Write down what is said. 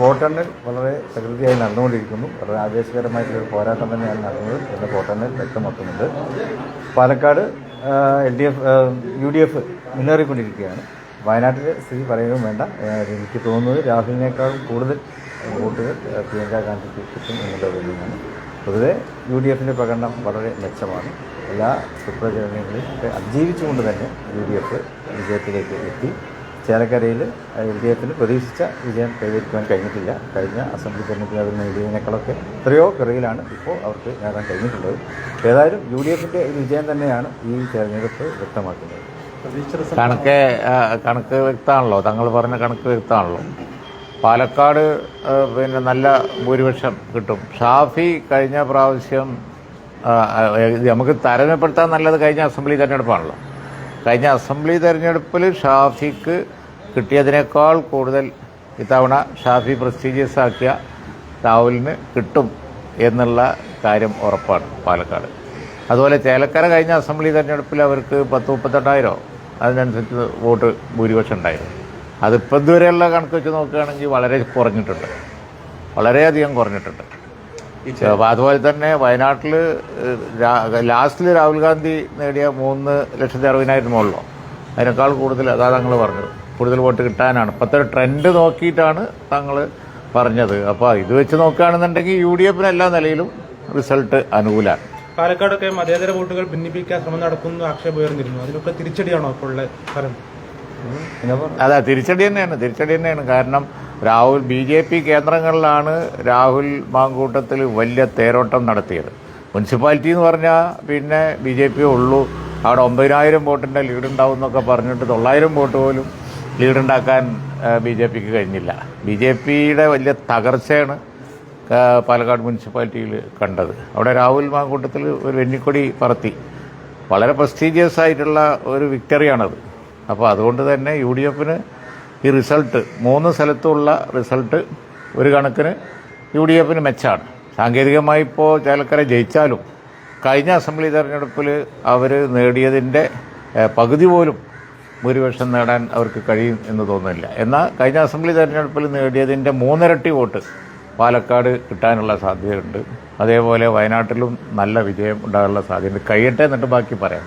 വോട്ടെണ്ണൽ വളരെ പ്രകൃതിയായി നടന്നുകൊണ്ടിരിക്കുന്നു. വളരെ ആവേശകരമായിട്ടുള്ള ഒരു പോരാട്ടം തന്നെയാണ് നടന്നത് എന്ന് വോട്ടെണ്ണൽ വ്യക്തമാക്കുന്നുണ്ട്. Palakkad L D F U D F മുന്നേറിക്കൊണ്ടിരിക്കുകയാണ്. വയനാട്ടിലെ സ്ഥിതി പറയുകയും വേണ്ട. എനിക്ക് തോന്നുന്നത് രാഹുലിനേക്കാളും കൂടുതൽ വോട്ടുകൾ പ്രിയങ്കാ ഗാന്ധിക്ക് കിട്ടും എന്നുള്ളത് തന്നെയാണ് പൊതുവെ യു ഡി എഫിന്റെ പ്രകടനം വളരെ മെച്ചമാണ്. എല്ലാ സുപ്രചരണങ്ങളിലും അതിജീവിച്ചുകൊണ്ട് തന്നെ യു ഡി എഫ് വിജയത്തിലേക്ക് എത്തി. ചേലക്കരയിൽ എൽ ഡി എഫിന് പ്രതീക്ഷിച്ച വിജയം കൈവരിക്കുവാൻ കഴിഞ്ഞിട്ടില്ല. കഴിഞ്ഞ അസംബ്ലി തെരഞ്ഞെടുപ്പിൽ അവർ നേടിയതിനേക്കാളൊക്കെ എത്രയോ പിറകിലാണ് ഇപ്പോൾ അവർക്ക് നേടാൻ കഴിഞ്ഞിട്ടുള്ളത്. ഏതായാലും യു ഡി എഫിന്റെ ഒരു വിജയം തന്നെയാണ് ഈ തെരഞ്ഞെടുപ്പ് വ്യക്തമാക്കുന്നത്. കണക്ക് കണക്ക് വ്യക്തമാണല്ലോ. തങ്ങൾ പറഞ്ഞ കണക്ക് വ്യക്തമാണല്ലോ. പാലക്കാട് പിന്നെ നല്ല ഭൂരിപക്ഷം കിട്ടും. ഷാഫി കഴിഞ്ഞ പ്രാവശ്യം നമുക്ക് താരതമ്യപ്പെടുത്താൻ നല്ലത് കഴിഞ്ഞ അസംബ്ലി തെരഞ്ഞെടുപ്പാണല്ലോ. കഴിഞ്ഞ അസംബ്ലി തെരഞ്ഞെടുപ്പിൽ ഷാഫിക്ക് കിട്ടിയതിനേക്കാൾ കൂടുതൽ ഇത്തവണ ഷാഫി പ്രസ്റ്റീജിയസ് ആക്കിയ രാഹുലിന് കിട്ടും എന്നുള്ള കാര്യം ഉറപ്പാണ് പാലക്കാട്. അതുപോലെ ചേലക്കര കഴിഞ്ഞ അസംബ്ലി തെരഞ്ഞെടുപ്പിൽ അവർക്ക് പത്ത് മുപ്പത്തെട്ടായിരം അതിനനുസരിച്ച് വോട്ട് ഭൂരിപക്ഷം ഉണ്ടായിരുന്നു. അതിപ്പോൾ ഇതുവരെയുള്ള കണക്ക് വെച്ച് നോക്കുകയാണെങ്കിൽ വളരെ കുറഞ്ഞിട്ടുണ്ട്. വളരെയധികം കുറഞ്ഞിട്ടുണ്ട്. അപ്പോൾ അതുപോലെ തന്നെ വയനാട്ടിൽ ലാസ്റ്റിൽ രാഹുൽ ഗാന്ധി നേടിയ മൂന്ന് ലക്ഷത്തി അറുപതിനായിരം മുകളിലോ. അതിനേക്കാൾ കൂടുതൽ അതാ തങ്ങൾ പറഞ്ഞത്. കൂടുതൽ വോട്ട് കിട്ടാനാണ്. ഇപ്പോഴത്തെ ട്രെൻഡ് നോക്കിയിട്ടാണ് തങ്ങൾ പറഞ്ഞത്. അപ്പോൾ ഇത് വെച്ച് നോക്കുകയാണെന്നുണ്ടെങ്കിൽ യു ഡി എഫിന് എല്ലാ നിലയിലും റിസൾട്ട് അനുകൂലമാണ്. പാലക്കാടൊക്കെ മതേതര വോട്ടുകൾ ഭിന്നിപ്പിക്കാൻ ശ്രമം നടക്കുന്നു ആക്ഷേപം ഉയർന്നിരുന്നു. അതിനൊക്കെ തിരിച്ചടിയാണോ ഇപ്പോൾ ഉള്ള ഫലം? അതാ തിരിച്ചടി തന്നെയാണ്. തിരിച്ചടി തന്നെയാണ്. കാരണം രാഹുൽ ബി ജെ പി കേന്ദ്രങ്ങളിലാണ് രാഹുൽ മാങ്കൂട്ടത്തിൽ വലിയ തേരോട്ടം നടത്തിയത്. മുനിസിപ്പാലിറ്റി എന്ന് പറഞ്ഞാൽ പിന്നെ ബി ജെ പി ഉള്ളൂ. അവിടെ ഒമ്പതിനായിരം വോട്ടിന്റെ ലീഡുണ്ടാവും എന്നൊക്കെ പറഞ്ഞിട്ട് തൊള്ളായിരം വോട്ട് പോലും ലീഡുണ്ടാക്കാൻ ബി ജെ പിക്ക് കഴിഞ്ഞില്ല. ബി ജെ പിയുടെ വലിയ തകർച്ചയാണ് പാലക്കാട് മുനിസിപ്പാലിറ്റിയിൽ കണ്ടത്. അവിടെ രാഹുൽ മാങ്കൂട്ടത്തിൽ ഒരു വെന്നിക്കൊടി പറത്തി. വളരെ പ്രസ്റ്റീജിയസ് ആയിട്ടുള്ള ഒരു വിക്ടറിയാണത്. അപ്പോൾ അതുകൊണ്ട് തന്നെ യു ഡി എഫിന് ഈ റിസൾട്ട് മൂന്ന് സ്ഥലത്തുള്ള റിസൾട്ട് ഒരു കണക്കിന് യു ഡി എഫിന് മെച്ചാണ്. സാങ്കേതികമായി ഇപ്പോൾ ചേലക്കര ജയിച്ചാലും കഴിഞ്ഞ അസംബ്ലി തെരഞ്ഞെടുപ്പിൽ അവർ നേടിയതിന്റെ പകുതി പോലും ഭൂരിപക്ഷം നേടാൻ അവർക്ക് കഴിയും എന്ന് തോന്നുന്നില്ല. എന്നാൽ കഴിഞ്ഞ അസംബ്ലി തെരഞ്ഞെടുപ്പിൽ നേടിയതിന്റെ മൂന്നിരട്ടി വോട്ട് പാലക്കാട് കിട്ടാനുള്ള സാധ്യതയുണ്ട്. അതേപോലെ വയനാട്ടിലും നല്ല വിജയം ഉണ്ടാകാനുള്ള സാധ്യതയുണ്ട്. കഴിയട്ടെ എന്നിട്ട് ബാക്കി പറയാം